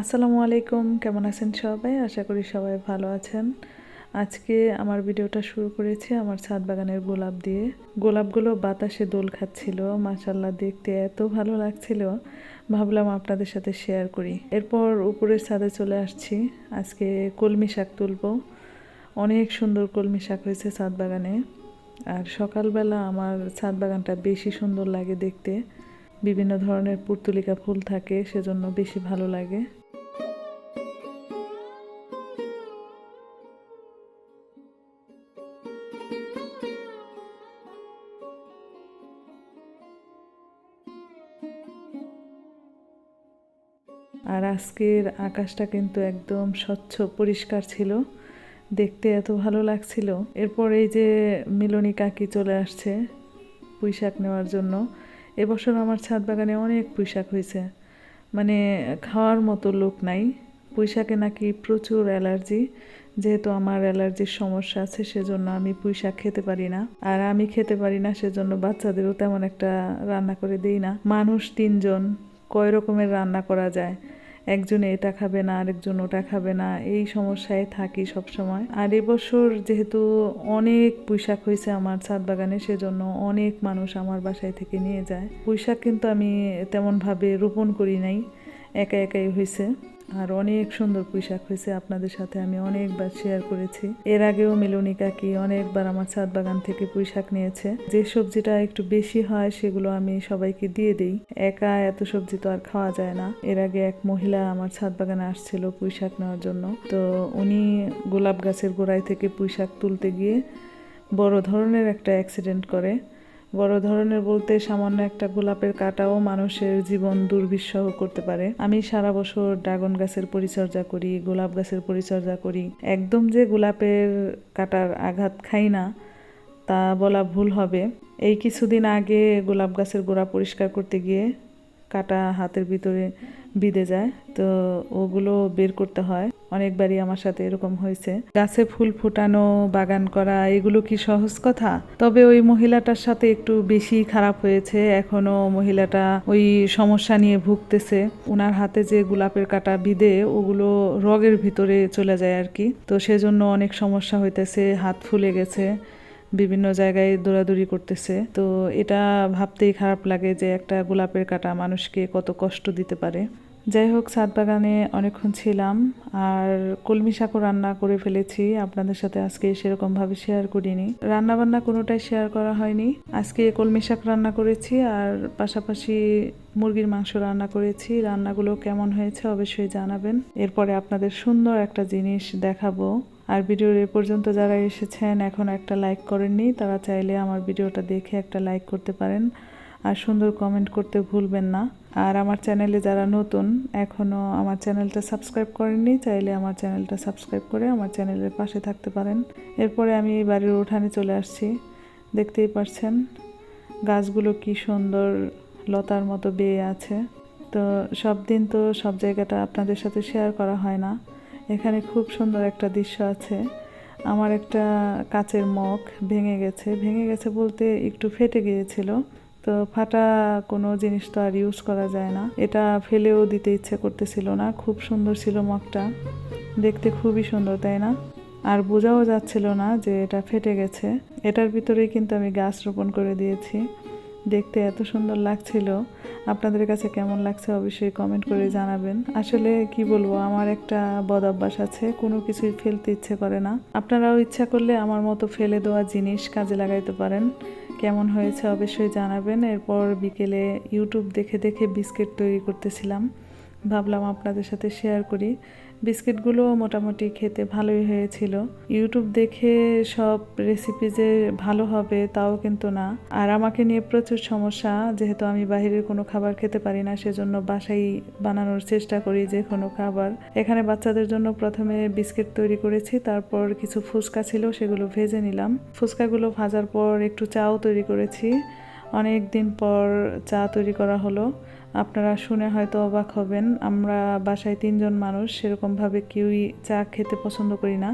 আসসালামু আলাইকুম, কেমন আছেন সবাই? আশা করি সবাই ভালো আছেন। আজকে আমার ভিডিওটা শুরু করেছি আমার ছাদ বাগানের গোলাপ দিয়ে। গোলাপগুলো বাতাসে দোল খাচ্ছিল মাশাল্লাহ দেখতে এত ভালো লাগছিল। ভাবলাম আপনাদের সাথে শেয়ার করি। এরপর উপরের ছাদে চলে আসছি। আজকে কলমি শাক তুলবো। অনেক সুন্দর কলমি শাক হয়েছে ছাদ বাগানে। আর সকালবেলা আমার ছাদ বাগানটা বেশি সুন্দর লাগে দেখতে। বিভিন্ন ধরনের পুর্তুলিকা ফুল থাকে, সেজন্য বেশি ভালো লাগে। আর আজকের আকাশটা কিন্তু একদম স্বচ্ছ, পরিষ্কার ছিল। দেখতে এত ভালো লাগছিল। এরপর এই যে মিলনী কাকি চলে আসছে পুঁইশাক নেওয়ার জন্য। এবছর আমার ছাদ বাগানে অনেক পুঁইশাক হয়েছে। মানে খাওয়ার মতো লোক নাই। পুঁইশাকে নাকি প্রচুর অ্যালার্জি। যেহেতু আমার অ্যালার্জির সমস্যা আছে, সেজন্য আমি পুঁইশাক খেতে পারি না। আর আমি খেতে পারি না, সেজন্য বাচ্চাদেরও তেমন একটা রান্না করে দিই না। মানুষ তিনজন। কয় রকমের রান্না করা যায়? একজন এটা খাবে না, আরেকজন ওটা খাবে না, এই সমস্যায় থাকি সব সময় আর এবছর যেহেতু অনেক পুঁইশাক হয়েছে আমার ছাদ বাগানে, সেজন্য অনেক মানুষ আমার বাসায় থেকে নিয়ে যায়। পুঁইশাক কিন্তু আমি তেমনভাবে রোপণ করি নাই, একা একাই হয়েছে। আর অনেক সুন্দর পুঁইশাক হয়েছে আপনাদের সাথে আমি অনেকবার শেয়ার করেছি। এর আগেও মিলনী কাকি অনেকবার আমার ছাদ বাগান থেকে পুঁইশাক নিয়েছে। যে সবজিটা একটু বেশি হয় সেগুলো আমি সবাইকে দিয়ে দিই। একা এত সবজি তো আর খাওয়া যায় না। এর আগে এক মহিলা আমার ছাদ বাগানে আসছিল পুঁইশাক নেওয়ার জন্য। তো উনি গোলাপ গাছের গোড়ায় থেকে পুঁইশাক তুলতে গিয়ে বড় ধরনের একটা অ্যাক্সিডেন্ট করে। বড় ধরনের বলতে সামান্য একটা গোলাপের কাটাও মানুষের জীবন দুর্বিষহ করতে পারে। আমি সারা বছর ড্রাগন গাছের পরিচর্যা করি, গোলাপ গাছের পরিচর্যা করি। একদম যে গোলাপের কাটার আঘাত খাই না, তা বলা ভুল হবে। এই কিছুদিন আগে গোলাপ গাছের গোড়া পরিষ্কার করতে গিয়ে কাটা হাতের ভিতরে বিঁধে যায়, তো ওগুলো বের করতে হয়। অনেকবারই আমার সাথে এরকম হয়েছে। গাছে ফুল ফুটানো, বাগান করা, এগুলো কি সহজ কথা? তবে ওই মহিলাটার সাথে একটু বেশি খারাপ হয়েছে। এখনও মহিলাটা ওই সমস্যা নিয়ে ভুগতেছে। ওনার হাতে যে গোলাপের কাটা বিদে, ওগুলো রগের ভিতরে চলে যায় আর কি। তো সেজন্য অনেক সমস্যা হইতেছে, হাত ফুলে গেছে, বিভিন্ন জায়গায় দৌড়াদৌড়ি করতেছে। তো এটা ভাবতেই খারাপ লাগে যে একটা গোলাপের কাটা মানুষকে কত কষ্ট দিতে পারে। যাই হোক ছাদ বাগানে অনেকক্ষণ ছিলাম আর কলমি শাকও রান্না করে ফেলেছি। আপনাদের সাথে আজকে সেরকমভাবে শেয়ার করিনি। রান্না বান্না কোনোটাই শেয়ার করা হয়নি। আজকে কলমি শাক রান্না করেছি আর পাশাপাশি মুরগির মাংস রান্না করেছি। রান্নাগুলো কেমন হয়েছে অবশ্যই জানাবেন। এরপরে আপনাদের সুন্দর একটা জিনিস দেখাবো। আর ভিডিওর এ পর্যন্ত যারা এসেছেন, এখন একটা লাইক করেননি, তারা চাইলে আমার ভিডিওটা দেখে একটা লাইক করতে পারেন। আর সুন্দর কমেন্ট করতে ভুলবেন না। আর আমার চ্যানেলে যারা নতুন এখনও আমার চ্যানেলটা সাবস্ক্রাইব করেননি, চাইলে আমার চ্যানেলটা সাবস্ক্রাইব করে আমার চ্যানেলের পাশে থাকতে পারেন। এরপরে আমি বাড়ির উঠানে চলে আসছি। দেখতেই পারছেন, গাছগুলো কি সুন্দর লতার মতো বেয়ে আছে। তো সব দিন তো সব জায়গাটা আপনাদের সাথে শেয়ার করা হয় না। এখানে খুব সুন্দর একটা দৃশ্য আছে। আমার একটা কাচের মগ ভেঙে গেছে। ভেঙে গেছে বলতে একটু ফেটে গিয়েছিল। তো ফাটা কোনো জিনিস তো আর ইউজ করা যায় না। এটা ফেলেও দিতে ইচ্ছে করতেছিল না। খুব সুন্দর ছিল মগটা। দেখতে খুবই সুন্দর, তাই না? আর বোঝাও যাচ্ছিল না যে এটা ফেটে গেছে। এটার ভিতরেই কিন্তু আমি গাছ রোপণ করে দিয়েছি। দেখতে এত সুন্দর লাগছিল। আপনাদের কাছে কেমন লাগছে অবশ্যই কমেন্ট করে জানাবেন। আসলে কি বলব, আমার একটা বদ অভ্যাস আছে, কোনো কিছুই ফেলতে ইচ্ছে করে না। আপনারাও ইচ্ছা করলে আমার মতো ফেলে দেওয়া জিনিস কাজে লাগাইতে পারেন। কেমন হয়েছে অবশ্যই জানাবেন। এরপর বিকেলে ইউটিউব দেখে দেখে বিস্কিট তৈরি করতেছিলাম। ভাবলাম আপনাদের সাথে শেয়ার করি। বিস্কিটগুলো মোটামুটি খেতে ভালোই হয়েছিল। ইউটিউব দেখে সব রেসিপি যে ভালো হবে তাও কিন্তু না। আর আমাকে নিয়ে প্রচুর সমস্যা, যেহেতু আমি বাইরের কোনো খাবার খেতে পারি না, সেজন্য বাসায় বানানোর চেষ্টা করি যে কোনো খাবার। এখানে বাচ্চাদের জন্য প্রথমে বিস্কিট তৈরি করেছি, তারপর কিছু ফুচকা ছিল, সেগুলো ভেজে নিলাম। ফুচকাগুলো ভাজার পর একটু চাও তৈরি করেছি। অনেক দিন পর চা তৈরি করা হলো। আপনারা শুনে হয়তো অবাক হবেন, আমরা বাসায় তিনজন মানুষ, সেরকমভাবে কেউই চা খেতে পছন্দ করি না।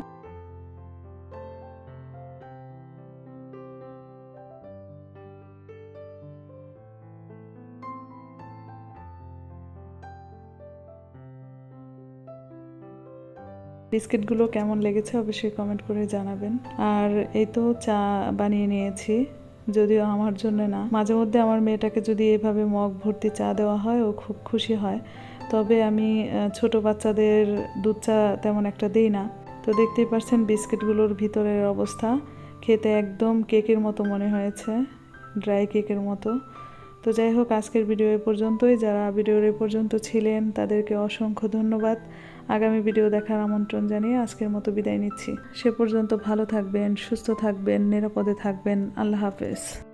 বিস্কিটগুলো কেমন লেগেছে অবশ্যই কমেন্ট করে জানাবেন। আর এই তো চা বানিয়ে নিয়েছি। যদিও আমার জন্য না। মাঝে মধ্যে আমার মেয়েটাকে যদি এভাবে মগ ভর্তি চা দেওয়া হয়, ও খুব খুশি হয়। তবে আমি ছোট বাচ্চাদের দুধ চা তেমন একটা দিই না। তো দেখতেই পাচ্ছেন বিস্কিটগুলোর ভিতরের অবস্থা। খেতে একদম কেকের মতো মনে হয়েছে, ড্রাই কেকের মতো। তো যাই হোক, আজকের ভিডিও এ পর্যন্তই। যারা ভিডিওর এ পর্যন্ত ছিলেন, তাদেরকে অসংখ্য ধন্যবাদ। আগামী ভিডিও দেখার আমন্ত্রণ জানিয়ে আজকের মতো বিদায় নিচ্ছি। সে পর্যন্ত ভালো থাকবেন, সুস্থ থাকবেন, নিরাপদে থাকবেন। আল্লাহ হাফেজ।